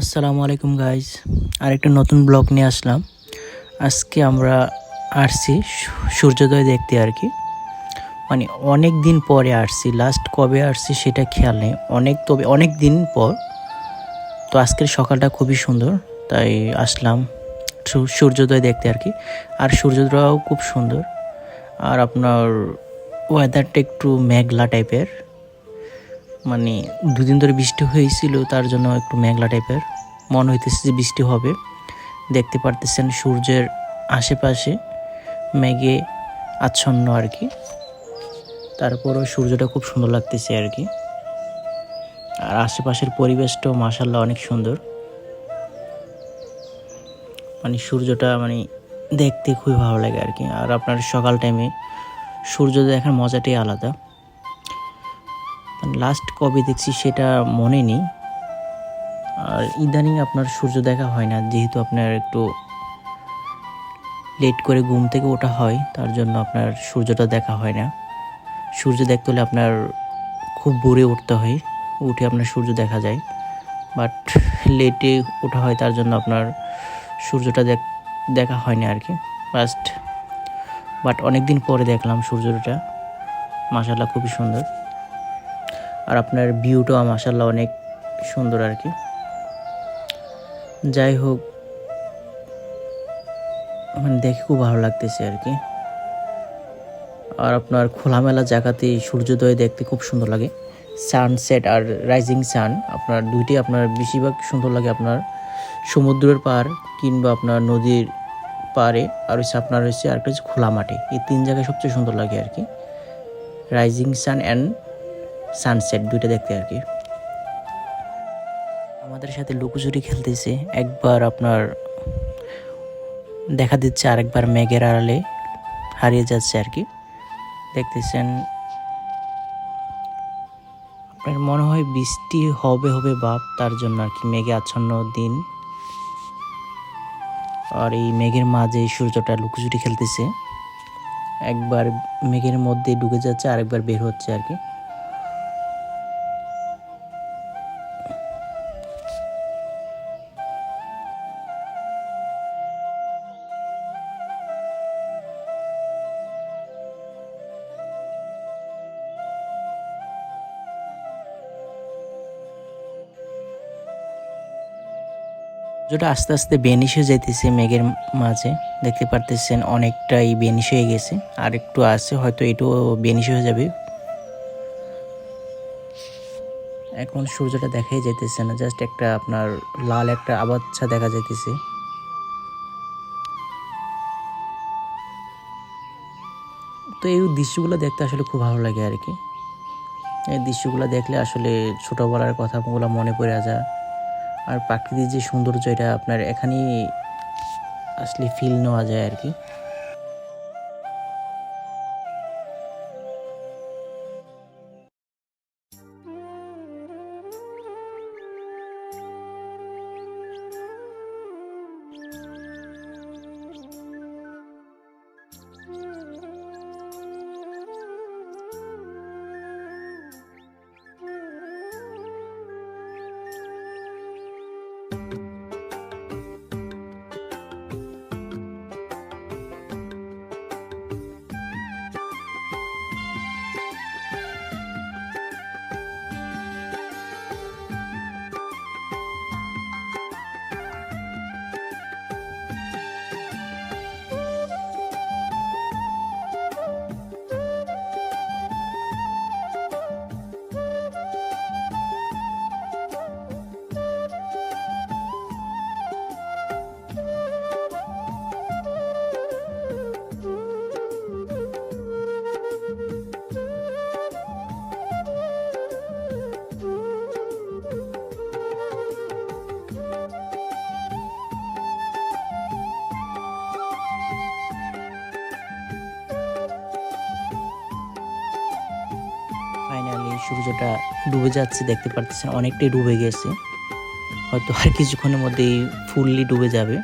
আসসালামু আলাইকুম গাইজ আরেকটা নতুন ব্লগ নিয়ে আসলাম। আজকে আমরা আসছি সূর্যোদয় দেখতে আর কি। মানে অনেক দিন পরে আসছি। লাস্ট কবে আসছি সেটা খেয়াল নেই। অনেক তবে অনেক দিন পর। তো আজকের সকালটা খুবই সুন্দর। তাই আসলাম সূর্যোদয় দেখতে আর কি। আর সূর্যোদয়ও খুব সুন্দর। আর আপনার ওয়েদারটা একটু মেঘলা টাইপের মানে দুদিন ধরে বৃষ্টি হয়েছিল, তার জন্য একটু মেঘলা টাইপের মনে হইতেছে যে বৃষ্টি হবে। দেখতে পারতেছেন সূর্যের আশেপাশে মেঘে আচ্ছন্ন আর কি তারপরও সূর্যটা খুব সুন্দর লাগতেছে আর কি আর আশেপাশের পরিবেশটাও মাসাল্লাহ অনেক সুন্দর। মানে সূর্যটা মানে দেখতে খুবই ভালো লাগে আর কি আর আপনার সকাল টাইমে সূর্য দেখার মজাটাই আলাদা। লাস্ট কবে দেখছি সেটা মনে নেই। আর ইদানিং আপনার সূর্য দেখা হয় না, যেহেতু আপনার একটু লেট করে ঘুম থেকে ওঠা হয়, তার জন্য আপনার সূর্যটা দেখা হয় না। সূর্য দেখতে হলে আপনার খুব ভোরে উঠতে হয়, উঠে আপনার সূর্য দেখা যায়। বাট লেটে ওঠা হয়, তার জন্য আপনার সূর্যটা দেখ হয় না আর কি ফার্স্ট বাট অনেক দিন পরে দেখলাম সূর্যটা। মাসাল্লাহ খুবই সুন্দর। আর আপনার ভিউটাও মাসাল্লাহ অনেক সুন্দর আর কি। যাই হোক মানে দেখে খুব ভালো লাগতেছে আর কি। আর আপনার খোলামেলা জায়গাতে সূর্যোদয় দেখতে খুব সুন্দর লাগে। সানসেট আর রাইজিং সান, আপনার দুইটি আপনার বেশিরভাগ সুন্দর লাগে আপনার সমুদ্রের পার কিংবা আপনার নদীর পারে আর হচ্ছে আপনার হচ্ছে আরেকটা হচ্ছে খোলা মাঠে। এই তিন জায়গায় সবচেয়ে সুন্দর লাগে আর কি। রাইজিং সান অ্যান্ড সানসেট দুইটা দেখতে আর কি। আমাদের সাথে লুকোচুরি খেলতেছে। একবার আপনার দেখা দিচ্ছে আরেকবার মেঘের আড়ালে। হারিয়ে যাচ্ছে আর কি। দেখতেছেন, আপনার মনে হয় বৃষ্টি হবে হবে বাপ, তার জন্য আর কি মেঘে আচ্ছন্ন দিন। আর এই মেঘের মাঝে সূর্যটা লুকোচুরি খেলতেছে। একবার মেঘের মধ্যে ঢুকে যাচ্ছে, আরেকবার বের হচ্ছে আর কি। যেটা আস্তে আস্তে বেনিশ হয়ে যাইতেছে মেঘের মাঝে। দেখতে পারতেছেন অনেকটাই বেনিশ হয়ে গেছে। আর একটু আছে, হয়তো এটাও বেনিশ হয়ে যাবে। এখন সূর্যটা দেখাই যাইতেছে না জাস্ট একটা আপনার লাল একটা আবাচ্ছা দেখা যাইতেছে। তো এই দৃশ্যগুলো দেখতে আসলে খুব ভালো লাগে আর কি। এই দৃশ্যগুলো দেখলে আসলে ছোটোবেলার কথাগুলো মনে পড়ে যায়। আর প্রাকৃতিক যে সৌন্দর্য এটা আপনার এখানেই আসলে ফিল নেওয়া যায় আর কি। সূর্যটা ডুবে যাচ্ছে, দেখতে পারতেছেন অনেকটাই ডুবে গেছে। হয়তো আর কিছুক্ষণের মধ্যেই ফুললি ডুবে যাবে।